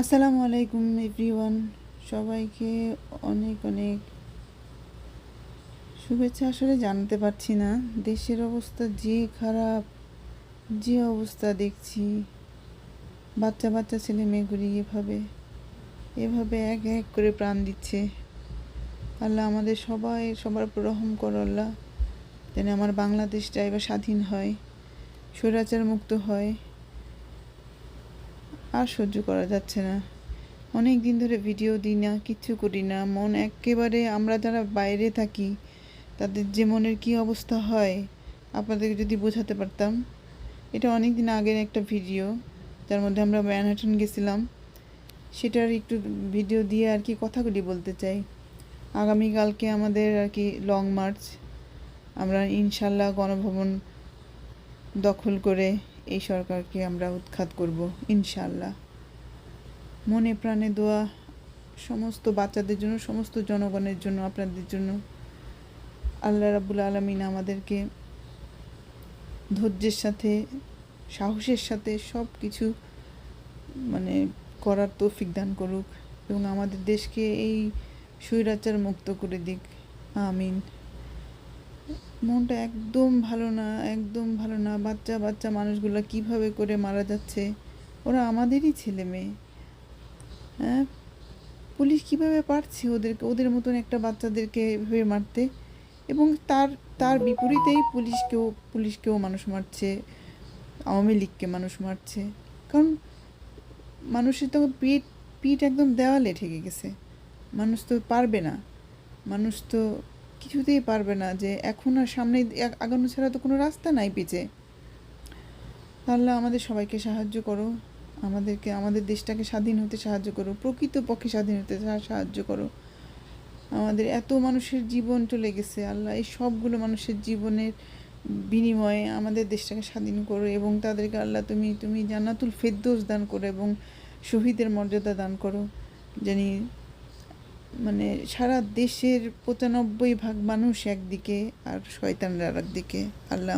আসসালামু আলাইকুম, এভরিওয়ান। সবাইকে অনেক অনেক শুভেচ্ছা। আসলে জানতে পারছি না, দেশের অবস্থা যে খারাপ, যে অবস্থা দেখছি। বাচ্চা বাচ্চা ছেলে মেয়েগুলি এভাবে এভাবে এক এক করে প্রাণ দিচ্ছে। আল্লাহ আমাদের সবাই, সবার উপর রহম করো আল্লাহ, যেন আমার বাংলাদেশটা এবার স্বাধীন হয়, স্বৈরাচার মুক্ত হয়। আর সহ্য করা যাচ্ছে না। অনেক দিন ধরে ভিডিও দিই না কিচ্ছু করি না। মন একেবারে, আমরা যারা বাইরে থাকি, তাদের যে মনের কী অবস্থা হয়, আপনাদেরকে যদি বোঝাতে পারতাম। এটা অনেক দিন আগের একটা ভিডিও, যার মধ্যে আমরা ম্যানহাটন গেছিলাম। সেটার একটু ভিডিও দিয়ে আর কি কথাগুলি বলতে চাই। আগামীকালকে আমাদের আর কি লং মার্চ। আমরা ইনশাল্লাহ গণভবন দখল করে এই সরকারকে আমরা উৎখাত করব ইনশাল্লাহ মনে প্রাণে দোয়া সমস্ত বাচ্চাদের জন্য, সমস্ত জনগণের জন্য, আপনাদের জন্য। আল্লাহ রাবুল আলমিন আমাদেরকে ধৈর্যের সাথে, সাহসের সাথে সব কিছু মানে করার তৌফিক দান করুক এবং আমাদের দেশকে এই স্বৈরাচার মুক্ত করে দিক। আমিন। মনটা একদম ভালো না, একদম ভালো না। বাচ্চা বাচ্চা মানুষগুলো কীভাবে করে মারা যাচ্ছে? ওরা আমাদেরই ছেলে মেয়ে। হ্যাঁ? পুলিশ কীভাবে পারছে ওদেরকে, ওদের মতন একটা বাচ্চাদেরকে এভাবে মারতে? এবং তার তার বিপরীতেই পুলিশকেও পুলিশকেও মানুষ মারছে, আওয়ামী লীগকে মানুষ মারছে। কারণ মানুষের তো পিঠ পিঠ একদম দেওয়ালে ঠেকে গেছে। মানুষ তো পারবে না। মানুষ তো কিছুতেই পারবে না যে এখন আর সামনে আগানো ছাড়া তো কোনো রাস্তা নাই পিছে। আল্লাহ আমাদের সবাইকে সাহায্য করো। আমাদেরকে, আমাদের দেশটাকে স্বাধীন হতে সাহায্য করো। প্রকৃত পক্ষে স্বাধীন হতে সাহায্য করো। আমাদের এত মানুষের জীবন চলে গেছে, আল্লাহ, এই সবগুলো মানুষের জীবনের বিনিময়ে আমাদের দেশটাকে স্বাধীন করো এবং তাদেরকে আল্লাহ তুমি তুমি জান্নাতুল ফেরদৌস দান করো এবং শহীদের মর্যাদা দান করো। জানি মানে সারা দেশের পঁচানব্বই ভাগ মানুষ একদিকে আর শয়তানরা আর একদিকে আল্লাহ